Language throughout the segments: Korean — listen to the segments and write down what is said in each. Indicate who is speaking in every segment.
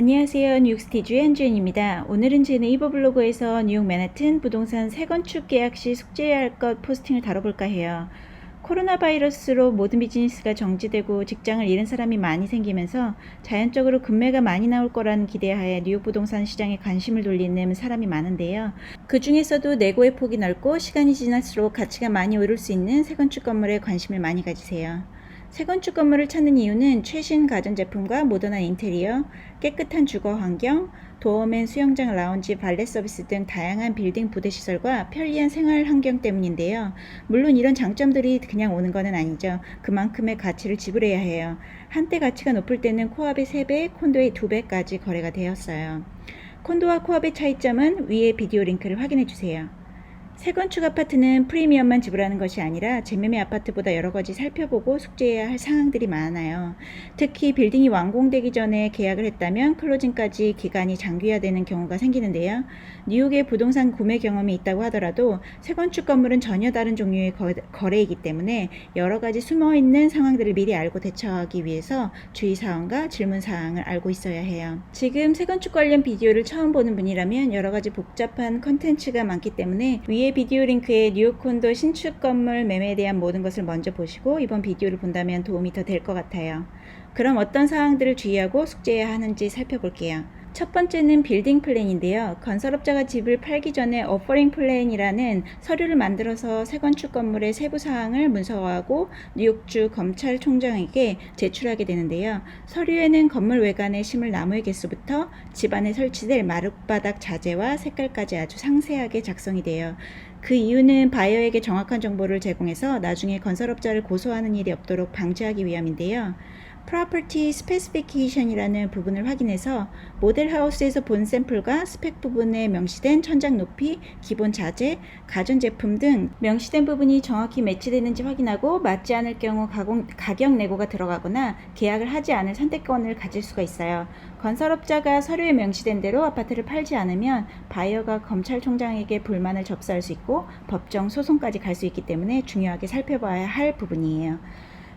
Speaker 1: 안녕하세요. 뉴욕스티주의 한주연입니다. 오늘은 제 네이버 블로그에서 뉴욕 맨하튼 부동산 새건축 계약 시 숙제해야 할 것 포스팅을 다뤄볼까 해요. 코로나 바이러스로 모든 비즈니스가 정지되고 직장을 잃은 사람이 많이 생기면서 자연적으로 금매가 많이 나올 거라는 기대하에 뉴욕 부동산 시장에 관심을 돌리는 사람이 많은데요. 그 중에서도 내고의 폭이 넓고 시간이 지날수록 가치가 많이 오를 수 있는 새건축 건물에 관심을 많이 가지세요. 새 건축 건물을 찾는 이유는 최신 가전제품과 모던한 인테리어, 깨끗한 주거 환경, 도어맨 수영장 라운지 발레 서비스 등 다양한 빌딩 부대 시설과 편리한 생활 환경 때문인데요. 물론 이런 장점들이 그냥 오는 것은 아니죠. 그만큼의 가치를 지불해야 해요. 한때 가치가 높을 때는 코압의 3배, 콘도의 2배까지 거래가 되었어요. 콘도와 코압의 차이점은 위에 비디오 링크를 확인해 주세요. 새 건축 아파트는 프리미엄만 지불하는 것이 아니라 재매매 아파트보다 여러 가지 살펴보고 숙제해야 할 상황들이 많아요. 특히 빌딩이 완공되기 전에 계약을 했다면 클로징까지 기간이 장기화되는 경우가 생기는데요. 뉴욕의 부동산 구매 경험이 있다고 하더라도 새 건축 건물은 전혀 다른 종류의 거, 거래이기 때문에 여러 가지 숨어 있는 상황들을 미리 알고 대처하기 위해서 주의 사항과 질문 사항을 알고 있어야 해요. 지금 새 건축 관련 비디오를 처음 보는 분이라면 여러 가지 복잡한 컨텐츠가 많기 때문에 위에 비디오 링크에 뉴욕 콘도 신축 건물 매매에 대한 모든 것을 먼저 보시고 이번 비디오를 본다면 도움이 더 될 것 같아요. 그럼 어떤 사항들을 주의하고 숙제해야 하는지 살펴볼게요. 첫 번째는 빌딩 플랜인데요. 건설업자가 집을 팔기 전에 어퍼링 플랜이라는 서류를 만들어서 새 건축 건물의 세부 사항을 문서화하고 뉴욕주 검찰총장에게 제출하게 되는데요. 서류에는 건물 외관에 심을 나무의 개수부터 집안에 설치될 마룻바닥 자재와 색깔까지 아주 상세하게 작성이 돼요. 그 이유는 바이어에게 정확한 정보를 제공해서 나중에 건설업자를 고소하는 일이 없도록 방지하기 위함인데요. Property Specification이라는 부분을 확인해서 모델 하우스에서 본 샘플과 스펙 부분에 명시된 천장 높이, 기본 자재, 가전 제품 등 명시된 부분이 정확히 매치되는지 확인하고 맞지 않을 경우 가공, 가격 내고가 들어가거나 계약을 하지 않을 선택권을 가질 수가 있어요. 건설업자가 서류에 명시된 대로 아파트를 팔지 않으면 바이어가 검찰총장에게 불만을 접수할 수 있고 법정 소송까지 갈 수 있기 때문에 중요하게 살펴봐야 할 부분이에요.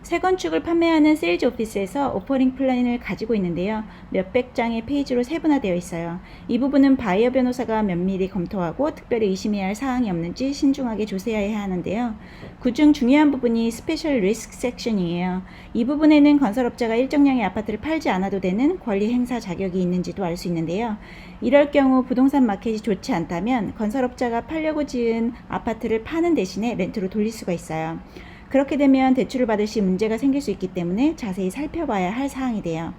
Speaker 1: 새 건축을 판매하는 세일즈 오피스에서 오퍼링 플랜을 가지고 있는데요. 몇백 장의 페이지로 세분화되어 있어요. 이 부분은 바이어 변호사가 면밀히 검토하고 특별히 의심해야 할 사항이 없는지 신중하게 조사해야 하는데요. 그중 중요한 부분이 스페셜 리스크 섹션이에요. 이 부분에는 건설업자가 일정량의 아파트를 팔지 않아도 되는 권리 행사 자격이 있는지도 알 수 있는데요. 이럴 경우 부동산 마켓이 좋지 않다면 건설업자가 팔려고 지은 아파트를 파는 대신에 렌트로 돌릴 수가 있어요. 그렇게 되면 대출을 받을 시 문제가 생길 수 있기 때문에 자세히 살펴봐야 할 사항이 돼요.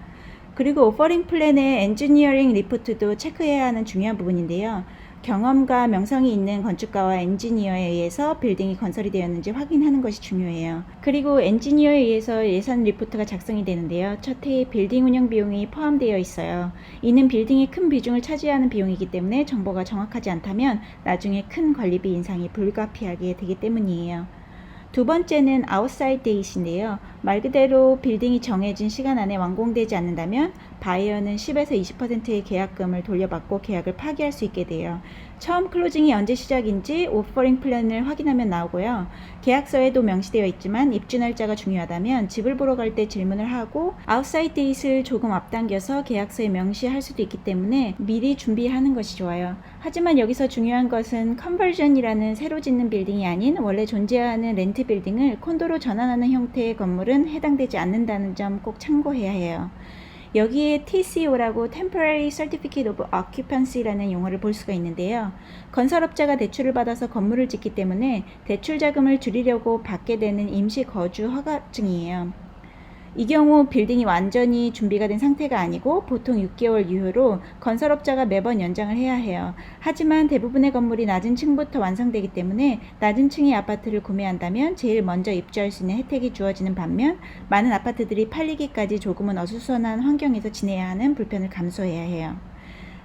Speaker 1: 그리고 오퍼링 플랜의 엔지니어링 리포트도 체크해야 하는 중요한 부분인데요. 경험과 명성이 있는 건축가와 엔지니어에 의해서 빌딩이 건설이 되었는지 확인하는 것이 중요해요. 그리고 엔지니어에 의해서 예산 리포트가 작성이 되는데요. 첫 해에 빌딩 운영 비용이 포함되어 있어요. 이는 빌딩의 큰 비중을 차지하는 비용이기 때문에 정보가 정확하지 않다면 나중에 큰 관리비 인상이 불가피하게 되기 때문이에요. 두 번째는 아웃사이드 데이트인데요. 말 그대로 빌딩이 정해진 시간 안에 완공되지 않는다면 바이어는 10에서 20%의 계약금을 돌려받고 계약을 파기할 수 있게 돼요. 처음 클로징이 언제 시작인지 오퍼링 플랜을 확인하면 나오고요. 계약서에도 명시되어 있지만 입주 날짜가 중요하다면 집을 보러 갈 때 질문을 하고 아웃사이드 데이트를 조금 앞당겨서 계약서에 명시할 수도 있기 때문에 미리 준비하는 것이 좋아요. 하지만 여기서 중요한 것은 컨버전이라는 새로 짓는 빌딩이 아닌 원래 존재하는 렌트 빌딩을 콘도로 전환하는 형태의 건물은 해당되지 않는다는 점 꼭 참고해야 해요. 여기에 TCO라고 Temporary Certificate of Occupancy라는 용어를 볼 수가 있는데요. 건설업자가 대출을 받아서 건물을 짓기 때문에 대출 자금을 줄이려고 받게 되는 임시 거주 허가증이에요. 이 경우 빌딩이 완전히 준비가 된 상태가 아니고 보통 6개월 이후로 건설업자가 매번 연장을 해야 해요. 하지만 대부분의 건물이 낮은 층부터 완성되기 때문에 낮은 층의 아파트를 구매한다면 제일 먼저 입주할 수 있는 혜택이 주어지는 반면 많은 아파트들이 팔리기까지 조금은 어수선한 환경에서 지내야 하는 불편을 감수해야 해요.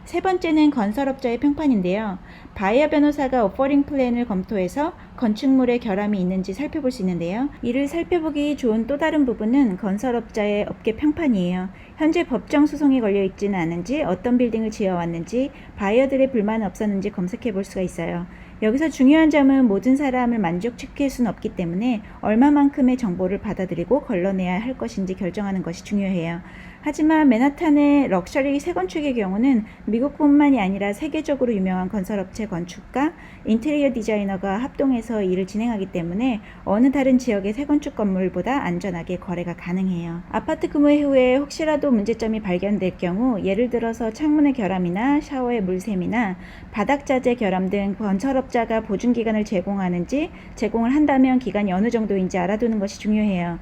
Speaker 1: 세 번째는 건설업자의 평판인데요. 바이어 변호사가 오퍼링 플랜을 검토해서 건축물에 결함이 있는지 살펴볼 수 있는데요. 이를 살펴보기 좋은 또 다른 부분은 건설업자의 업계 평판이에요. 현재 법정 소송이 걸려 있지는 않은지, 어떤 빌딩을 지어왔는지, 바이어들의 불만은 없었는지 검색해 볼 수가 있어요. 여기서 중요한 점은 모든 사람을 만족시킬 수는 없기 때문에 얼마만큼의 정보를 받아들이고 걸러내야 할 것인지 결정하는 것이 중요해요. 하지만 맨하탄의 럭셔리 새건축의 경우는 미국뿐만이 아니라 세계적으로 유명한 건설업체 건축가, 인테리어 디자이너가 합동해서 일을 진행하기 때문에 어느 다른 지역의 새건축 건물보다 안전하게 거래가 가능해요. 아파트 구매 후에 혹시라도 문제점이 발견될 경우 예를 들어서 창문의 결함이나 샤워의 물샘이나 바닥 자재 결함 등 건설업자가 보증 기간을 제공하는지 제공을 한다면 기간이 어느 정도인지 알아두는 것이 중요해요.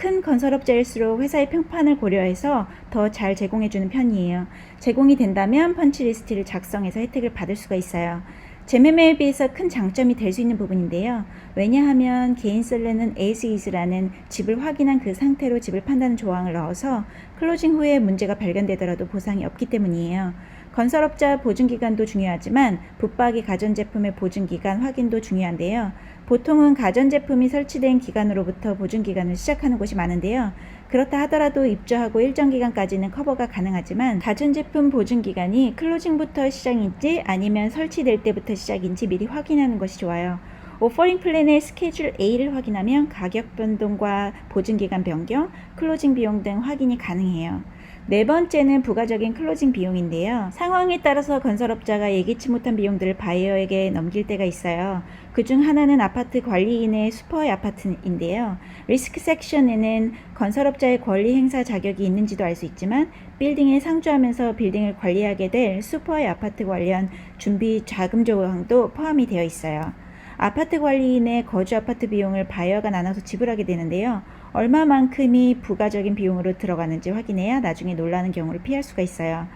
Speaker 1: 큰 건설업자일수록 회사의 평판을 고려해서 더 잘 제공해주는 편이에요. 제공이 된다면 펀치리스트를 작성해서 혜택을 받을 수가 있어요. 재매매에 비해서 큰 장점이 될 수 있는 부분인데요. 왜냐하면 개인 셀러는 as is라는 집을 확인한 그 상태로 집을 판다는 조항을 넣어서 클로징 후에 문제가 발견되더라도 보상이 없기 때문이에요. 건설업자 보증기간도 중요하지만 붙박이 가전제품의 보증기간 확인도 중요한데요. 보통은 가전제품이 설치된 기간으로부터 보증기간을 시작하는 곳이 많은데요. 그렇다 하더라도 입주하고 일정 기간까지는 커버가 가능하지만 가전제품 보증기간이 클로징부터 시작인지 아니면 설치될 때부터 시작인지 미리 확인하는 것이 좋아요. 오퍼링 플랜의 스케줄 A를 확인하면 가격 변동과 보증기간 변경, 클로징 비용 등 확인이 가능해요. 네 번째는 부가적인 클로징 비용인데요. 상황에 따라서 건설업자가 예기치 못한 비용들을 바이어에게 넘길 때가 있어요. 그중 하나는 아파트 관리인의 슈퍼의 아파트인데요. 리스크 섹션에는 건설업자의 권리 행사 자격이 있는지도 알 수 있지만 빌딩에 상주하면서 빌딩을 관리하게 될 슈퍼의 아파트 관련 준비 자금 조항도 포함이 되어 있어요. 아파트 관리인의 거주 아파트 비용을 바이어가 나눠서 지불하게 되는데요. 얼마만큼이 부가적인 비용으로 들어가는지 확인해야 나중에 놀라는 경우를 피할 수가 있어요.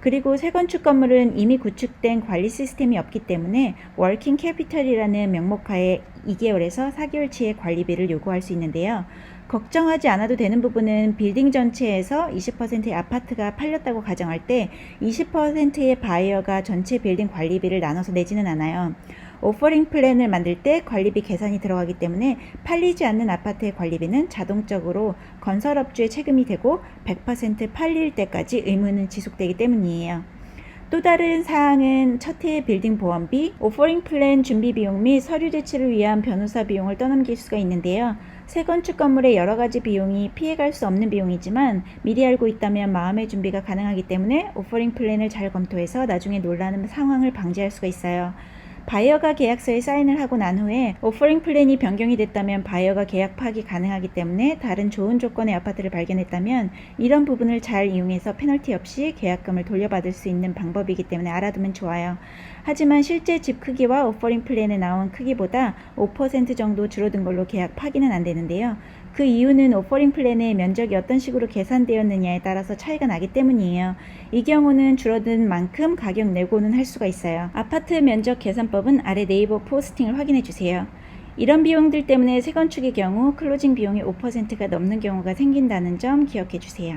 Speaker 1: 그리고 새 건축 건물은 이미 구축된 관리 시스템이 없기 때문에 워킹 캐피털이라는 명목하에 2개월에서 4개월치의 관리비를 요구할 수 있는데요. 걱정하지 않아도 되는 부분은 빌딩 전체에서 20%의 아파트가 팔렸다고 가정할 때 20%의 바이어가 전체 빌딩 관리비를 나눠서 내지는 않아요. 오퍼링 플랜을 만들 때 관리비 계산이 들어가기 때문에 팔리지 않는 아파트의 관리비는 자동적으로 건설업주의 책임이 되고 100% 팔릴 때까지 의무는 지속되기 때문이에요. 또 다른 사항은 첫해 빌딩 보험비, 오퍼링 플랜 준비 비용 및 서류 제출을 위한 변호사 비용을 떠넘길 수가 있는데요. 새 건축 건물의 여러 가지 비용이 피해갈 수 없는 비용이지만 미리 알고 있다면 마음의 준비가 가능하기 때문에 오퍼링 플랜을 잘 검토해서 나중에 놀라는 상황을 방지할 수가 있어요. 바이어가 계약서에 사인을 하고 난 후에 오퍼링 플랜이 변경이 됐다면 바이어가 계약 파기 가능하기 때문에 다른 좋은 조건의 아파트를 발견했다면 이런 부분을 잘 이용해서 페널티 없이 계약금을 돌려받을 수 있는 방법이기 때문에 알아두면 좋아요. 하지만 실제 집 크기와 오퍼링 플랜에 나온 크기보다 5% 정도 줄어든 걸로 계약 파기는 안 되는데요. 그 이유는 오퍼링 플랜의 면적이 어떤 식으로 계산되었느냐에 따라서 차이가 나기 때문이에요. 이 경우는 줄어든 만큼 가격 내고는 할 수가 있어요. 아파트 면적 계산법은 아래 네이버 포스팅을 확인해 주세요. 이런 비용들 때문에 새 건축의 경우 클로징 비용이 5%가 넘는 경우가 생긴다는 점 기억해 주세요.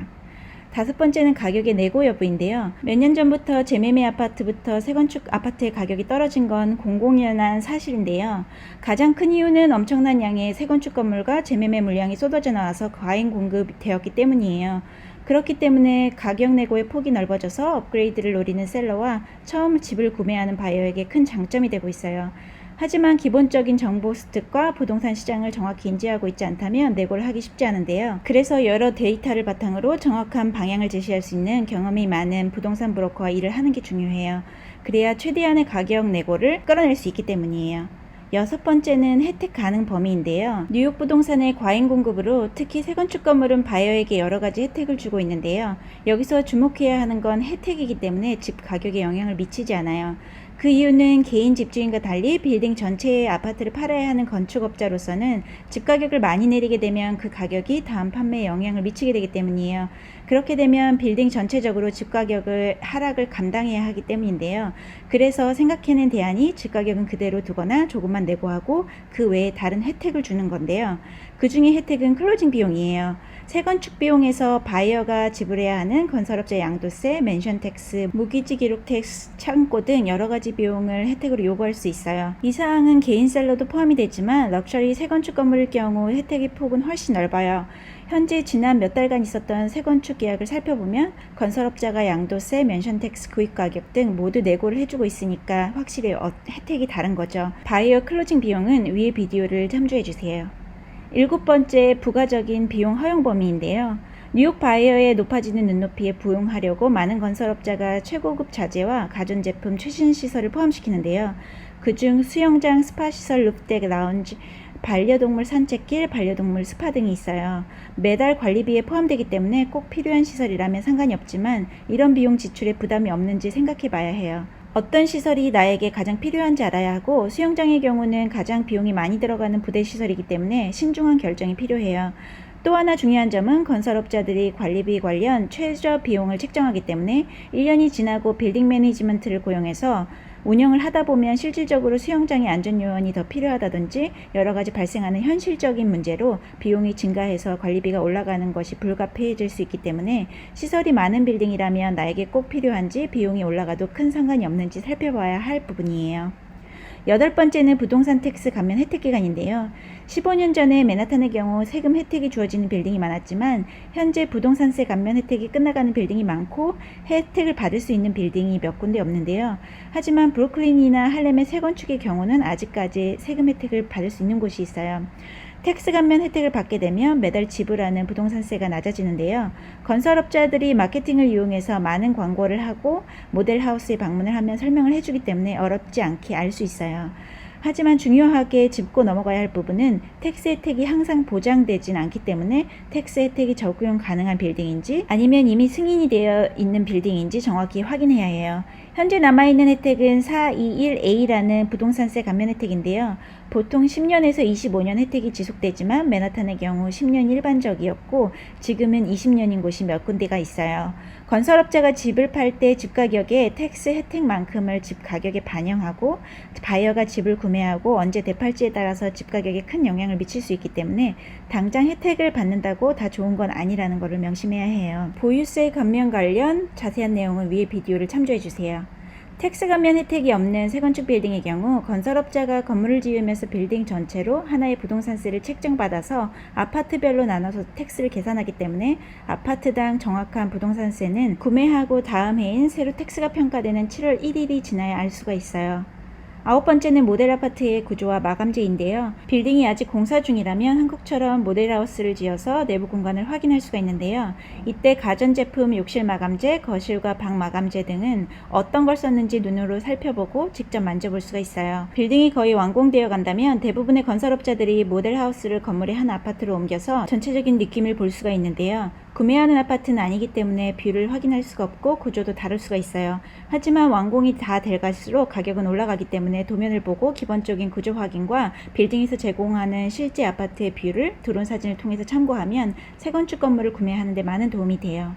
Speaker 1: 다섯 번째는 가격의 내고 여부인데요. 몇 년 전부터 재매매 아파트부터 새건축 아파트의 가격이 떨어진 건 공공연한 사실인데요. 가장 큰 이유는 엄청난 양의 새건축 건물과 재매매 물량이 쏟아져 나와서 과잉 공급되었기 때문이에요. 그렇기 때문에 가격 내고의 폭이 넓어져서 업그레이드를 노리는 셀러와 처음 집을 구매하는 바이어에게 큰 장점이 되고 있어요. 하지만 기본적인 정보 습득과 부동산 시장을 정확히 인지하고 있지 않다면 내고를 하기 쉽지 않은데요. 그래서 여러 데이터를 바탕으로 정확한 방향을 제시할 수 있는 경험이 많은 부동산 브로커와 일을 하는 게 중요해요. 그래야 최대한의 가격 내고를 끌어낼 수 있기 때문이에요. 여섯 번째는 혜택 가능 범위인데요. 뉴욕 부동산의 과잉 공급으로 특히 새 건축 건물은 바이어에게 여러 가지 혜택을 주고 있는데요. 여기서 주목해야 하는 건 혜택이기 때문에 집 가격에 영향을 미치지 않아요. 그 이유는 개인 집주인과 달리 빌딩 전체의 아파트를 팔아야 하는 건축업자로서는 집 가격을 많이 내리게 되면 그 가격이 다음 판매에 영향을 미치게 되기 때문이에요. 그렇게 되면 빌딩 전체적으로 집 가격을 하락을 감당해야 하기 때문인데요. 그래서 생각해낸 대안이 집 가격은 그대로 두거나 조금만 내고 하고 그 외에 다른 혜택을 주는 건데요. 그 중에 혜택은 클로징 비용이에요. 새 건축 비용에서 바이어가 지불해야 하는 건설업자 양도세, 멘션 텍스, 무기지 기록 텍스, 창고 등 여러 가지 비용을 혜택으로 요구할 수 있어요. 이 사항은 개인 셀러도 포함이 되지만 럭셔리 새 건축 건물일 경우 혜택의 폭은 훨씬 넓어요. 현재 지난 몇 달간 있었던 새 건축 계약을 살펴보면 건설업자가 양도세, 멘션 텍스, 구입 가격 등 모두 내고를 해주고 있으니까 확실히 어, 혜택이 다른 거죠. 바이어 클로징 비용은 위의 비디오를 참조해 주세요. 일곱 번째 부가적인 비용 허용 범위인데요. 뉴욕 바이어의 높아지는 눈높이에 부응하려고 많은 건설업자가 최고급 자재와 가전제품 최신 시설을 포함시키는데요. 그중 수영장, 스파 시설, 루프덱, 라운지, 반려동물 산책길, 반려동물 스파 등이 있어요. 매달 관리비에 포함되기 때문에 꼭 필요한 시설이라면 상관이 없지만 이런 비용 지출에 부담이 없는지 생각해 봐야 해요. 어떤 시설이 나에게 가장 필요한지 알아야 하고 수영장의 경우는 가장 비용이 많이 들어가는 부대 시설이기 때문에 신중한 결정이 필요해요. 또 하나 중요한 점은 건설업자들이 관리비 관련 최저 비용을 책정하기 때문에 1년이 지나고 빌딩 매니지먼트를 고용해서 운영을 하다 보면 실질적으로 수영장의 안전 요원이 더 필요하다든지 여러 가지 발생하는 현실적인 문제로 비용이 증가해서 관리비가 올라가는 것이 불가피해질 수 있기 때문에 시설이 많은 빌딩이라면 나에게 꼭 필요한지 비용이 올라가도 큰 상관이 없는지 살펴봐야 할 부분이에요. 여덟 번째는 부동산 텍스 감면 혜택 기간인데요. 15년 전에 맨하탄의 경우 세금 혜택이 주어지는 빌딩이 많았지만 현재 부동산세 감면 혜택이 끝나가는 빌딩이 많고 혜택을 받을 수 있는 빌딩이 몇 군데 없는데요. 하지만 브루클린이나 할렘의 새 건축의 경우는 아직까지 세금 혜택을 받을 수 있는 곳이 있어요. 텍스 감면 혜택을 받게 되면 매달 지불하는 부동산세가 낮아지는데요. 건설업자들이 마케팅을 이용해서 많은 광고를 하고 모델하우스에 방문을 하면 설명을 해주기 때문에 어렵지 않게 알 수 있어요. 하지만 중요하게 짚고 넘어가야 할 부분은 텍스 혜택이 항상 보장되진 않기 때문에 텍스 혜택이 적용 가능한 빌딩인지 아니면 이미 승인이 되어 있는 빌딩인지 정확히 확인해야 해요. 현재 남아있는 혜택은 421A라는 부동산세 감면 혜택인데요. 보통 10년에서 25년 혜택이 지속되지만 맨하탄의 경우 10년 일반적이었고 지금은 20년인 곳이 몇 군데가 있어요. 건설업자가 집을 팔 때 집 가격에 텍스 혜택만큼을 집 가격에 반영하고 바이어가 집을 구매하고 언제 되팔지에 따라서 집 가격에 큰 영향을 미칠 수 있기 때문에 당장 혜택을 받는다고 다 좋은 건 아니라는 것을 명심해야 해요. 보유세 감면 관련 자세한 내용은 위에 비디오를 참조해 주세요. 텍스 감면 혜택이 없는 새건축 빌딩의 경우 건설업자가 건물을 지으면서 빌딩 전체로 하나의 부동산세를 책정받아서 아파트별로 나눠서 텍스를 계산하기 때문에 아파트당 정확한 부동산세는 구매하고 다음 해인 새로 텍스가 평가되는 7월 1일이 지나야 알 수가 있어요. 아홉 번째는 모델 아파트의 구조와 마감재인데요. 빌딩이 아직 공사 중이라면 한국처럼 모델하우스를 지어서 내부 공간을 확인할 수가 있는데요. 이때 가전제품, 욕실 마감재, 거실과 방 마감재 등은 어떤 걸 썼는지 눈으로 살펴보고 직접 만져볼 수가 있어요. 빌딩이 거의 완공되어 간다면 대부분의 건설업자들이 모델하우스를 건물의 한 아파트로 옮겨서 전체적인 느낌을 볼 수가 있는데요. 구매하는 아파트는 아니기 때문에 뷰를 확인할 수가 없고 구조도 다를 수가 있어요. 하지만 완공이 다 돼갈수록 가격은 올라가기 때문에 도면을 보고 기본적인 구조 확인과 빌딩에서 제공하는 실제 아파트의 뷰를 드론 사진을 통해서 참고하면 새 건축 건물을 구매하는 데 많은 도움이 돼요.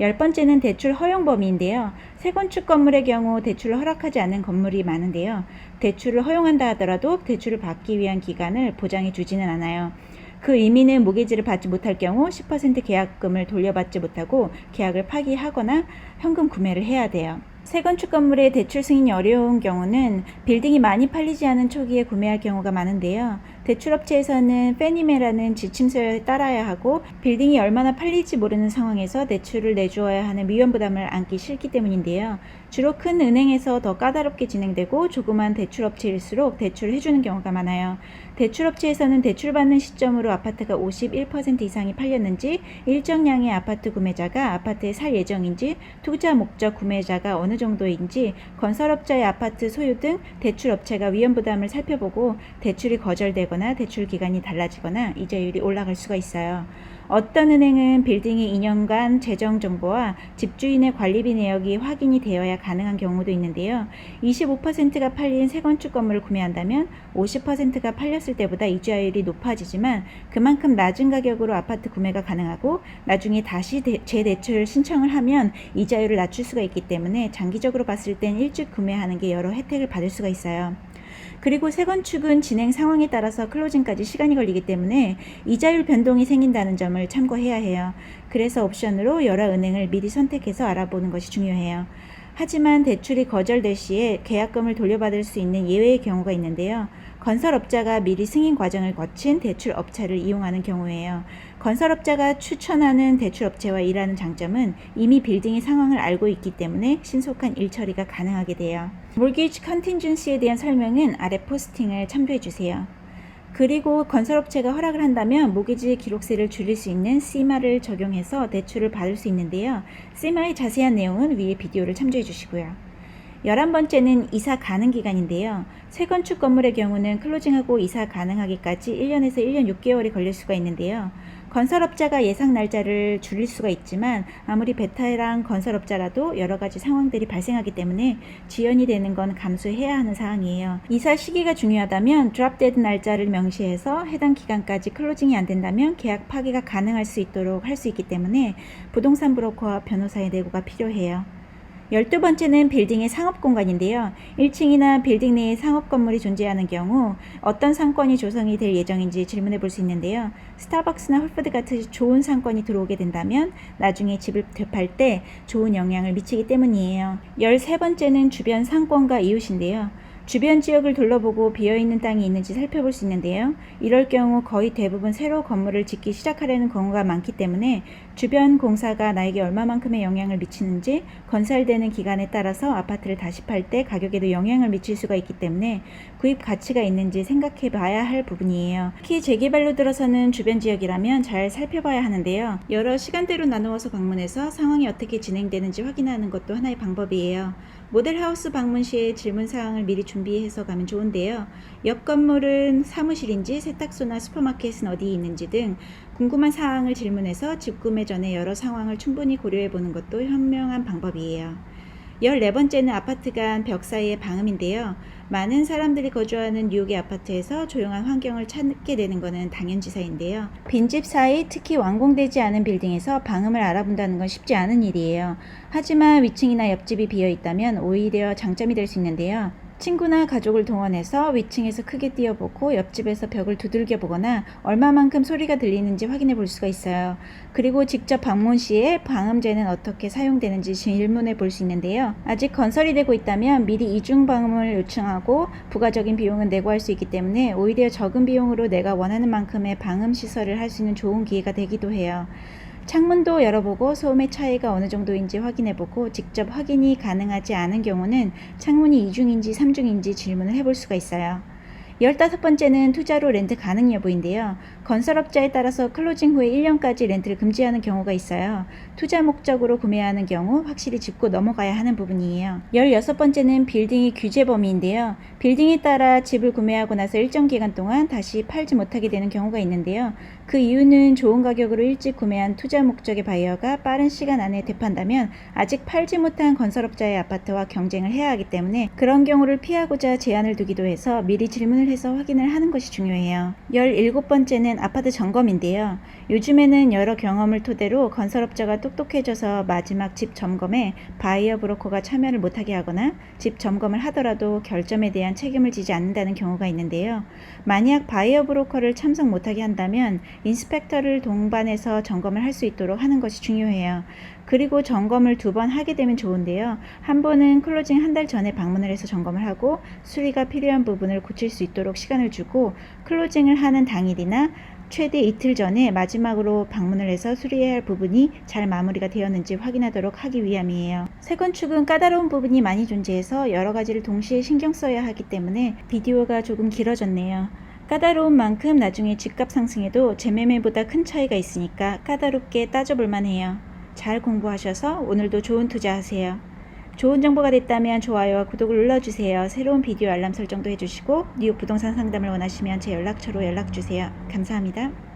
Speaker 1: 열 번째는 대출 허용 범위인데요. 새 건축 건물의 경우 대출을 허락하지 않는 건물이 많은데요. 대출을 허용한다 하더라도 대출을 받기 위한 기간을 보장해 주지는 않아요. 그 의미는 모기지를 받지 못할 경우 10% 계약금을 돌려받지 못하고 계약을 파기하거나 현금 구매를 해야 돼요. 새 건축 건물의 대출 승인이 어려운 경우는 빌딩이 많이 팔리지 않은 초기에 구매할 경우가 많은데요. 대출업체에서는 페니메라는 지침서에 따라야 하고 빌딩이 얼마나 팔릴지 모르는 상황에서 대출을 내주어야 하는 위험 부담을 안기 싫기 때문인데요. 주로 큰 은행에서 더 까다롭게 진행되고 조그만 대출업체일수록 대출을 해주는 경우가 많아요. 대출업체에서는 대출받는 시점으로 아파트가 51% 이상이 팔렸는지 일정량의 아파트 구매자가 아파트에 살 예정인지 투자 목적 구매자가 어느 정도인지 건설업자의 아파트 소유 등 대출업체가 위험 부담을 살펴보고 대출이 거절되거나 대출 기간이 달라지거나 이자율이 올라갈 수가 있어요. 어떤 은행은 빌딩의 2년간 재정 정보와 집주인의 관리비 내역이 확인이 되어야 가능한 경우도 있는데요. 25%가 팔린 새 건축 건물을 구매한다면 50%가 팔렸을 때보다 이자율이 높아지지만 그만큼 낮은 가격으로 아파트 구매가 가능하고 나중에 다시 재대출 신청을 하면 이자율을 낮출 수가 있기 때문에 장기적으로 봤을 땐 일찍 구매하는 게 여러 혜택을 받을 수가 있어요. 그리고 새 건축은 진행 상황에 따라서 클로징까지 시간이 걸리기 때문에 이자율 변동이 생긴다는 점을 참고해야 해요. 그래서 옵션으로 여러 은행을 미리 선택해서 알아보는 것이 중요해요. 하지만 대출이 거절될 시에 계약금을 돌려받을 수 있는 예외의 경우가 있는데요. 건설업자가 미리 승인 과정을 거친 대출 업체를 이용하는 경우에요. 건설업자가 추천하는 대출업체와 일하는 장점은 이미 빌딩의 상황을 알고 있기 때문에 신속한 일 처리가 가능하게 돼요. 몰기지 컨틴전시에 대한 설명은 아래 포스팅을 참조해 주세요. 그리고 건설업체가 허락을 한다면 모기지 기록세를 줄일 수 있는 CMA를 적용해서 대출을 받을 수 있는데요. CMA의 자세한 내용은 위에 비디오를 참조해 주시고요. 11번째는 이사 가능 기간인데요. 새 건축 건물의 경우는 클로징하고 이사 가능하기까지 1년에서 1년 6개월이 걸릴 수가 있는데요. 건설업자가 예상 날짜를 줄일 수가 있지만 아무리 베테랑 건설업자라도 여러 가지 상황들이 발생하기 때문에 지연이 되는 건 감수해야 하는 사항이에요. 이사 시기가 중요하다면 드랍데드 날짜를 명시해서 해당 기간까지 클로징이 안 된다면 계약 파기가 가능할 수 있도록 할 수 있기 때문에 부동산 브로커와 변호사의 내고가 필요해요. 열두 번째는 빌딩의 상업 공간인데요. 1층이나 빌딩 내에 상업 건물이 존재하는 경우 어떤 상권이 조성이 될 예정인지 질문해 볼 수 있는데요. 스타벅스나 홀푸드 같은 좋은 상권이 들어오게 된다면 나중에 집을 되팔 때 좋은 영향을 미치기 때문이에요. 열세 번째는 주변 상권과 이웃인데요. 주변 지역을 둘러보고 비어있는 땅이 있는지 살펴볼 수 있는데요. 이럴 경우 거의 대부분 새로 건물을 짓기 시작하려는 경우가 많기 때문에 주변 공사가 나에게 얼마만큼의 영향을 미치는지 건설되는 기간에 따라서 아파트를 다시 팔 때 가격에도 영향을 미칠 수가 있기 때문에 구입 가치가 있는지 생각해 봐야 할 부분이에요. 특히 재개발로 들어서는 주변 지역이라면 잘 살펴봐야 하는데요. 여러 시간대로 나누어서 방문해서 상황이 어떻게 진행되는지 확인하는 것도 하나의 방법이에요. 모델하우스 방문 시에 질문 사항을 미리 준비해서 가면 좋은데요. 옆 건물은 사무실인지 세탁소나 슈퍼마켓은 어디에 있는지 등 궁금한 사항을 질문해서 집 구매 전에 여러 상황을 충분히 고려해 보는 것도 현명한 방법이에요. 14번째는 아파트 간 벽 사이의 방음인데요. 많은 사람들이 거주하는 뉴욕의 아파트에서 조용한 환경을 찾게 되는 것은 당연지사인데요. 빈집 사이 특히 완공되지 않은 빌딩에서 방음을 알아본다는 건 쉽지 않은 일이에요. 하지만 위층이나 옆집이 비어 있다면 오히려 장점이 될 수 있는데요. 친구나 가족을 동원해서 위층에서 크게 뛰어보고 옆집에서 벽을 두들겨 보거나 얼마만큼 소리가 들리는지 확인해 볼 수가 있어요. 그리고 직접 방문 시에 방음제는 어떻게 사용되는지 질문해 볼 수 있는데요. 아직 건설이 되고 있다면 미리 이중 방음을 요청하고 부가적인 비용은 내고할 수 있기 때문에 오히려 적은 비용으로 내가 원하는 만큼의 방음 시설을 할 수 있는 좋은 기회가 되기도 해요. 창문도 열어보고 소음의 차이가 어느 정도인지 확인해보고 직접 확인이 가능하지 않은 경우는 창문이 2중인지 3중인지 질문을 해볼 수가 있어요. 열다섯 번째는 투자로 렌트 가능 여부인데요. 건설업자에 따라서 클로징 후에 1년까지 렌트를 금지하는 경우가 있어요. 투자 목적으로 구매하는 경우 확실히 짚고 넘어가야 하는 부분이에요. 열여섯 번째는 빌딩의 규제 범위인데요. 빌딩에 따라 집을 구매하고 나서 일정 기간 동안 다시 팔지 못하게 되는 경우가 있는데요. 그 이유는 좋은 가격으로 일찍 구매한 투자 목적의 바이어가 빠른 시간 안에 되판다면 아직 팔지 못한 건설업자의 아파트와 경쟁을 해야 하기 때문에 그런 경우를 피하고자 제한을 두기도 해서 미리 질문을 해서 확인을 하는 것이 중요해요. 17번째 는 아파트 점검인데요. 요즘에는 여러 경험을 토대로 건설업자가 똑똑해져서 마지막 집 점검에 바이어 브로커가 참여를 못하게 하거나 집 점검을 하더라도 결점에 대한 책임을 지지 않는다는 경우가 있는데요. 만약 바이어 브로커를 참석 못하게 한다면 인스펙터를 동반해서 점검을 할 수 있도록 하는 것이 중요해요. 그리고 점검을 두 번 하게 되면 좋은데요. 한 번은 클로징 한 달 전에 방문을 해서 점검을 하고 수리가 필요한 부분을 고칠 수 있도록 시간을 주고 클로징을 하는 당일이나 최대 이틀 전에 마지막으로 방문을 해서 수리해야 할 부분이 잘 마무리가 되었는지 확인하도록 하기 위함이에요. 새 건축은 까다로운 부분이 많이 존재해서 여러 가지를 동시에 신경 써야 하기 때문에 비디오가 조금 길어졌네요. 까다로운 만큼 나중에 집값 상승에도 재매매보다 큰 차이가 있으니까 까다롭게 따져볼 만해요. 잘 공부하셔서 오늘도 좋은 투자하세요. 좋은 정보가 됐다면 좋아요와 구독을 눌러주세요. 새로운 비디오 알람 설정도 해주시고 뉴욕 부동산 상담을 원하시면 제 연락처로 연락주세요. 감사합니다.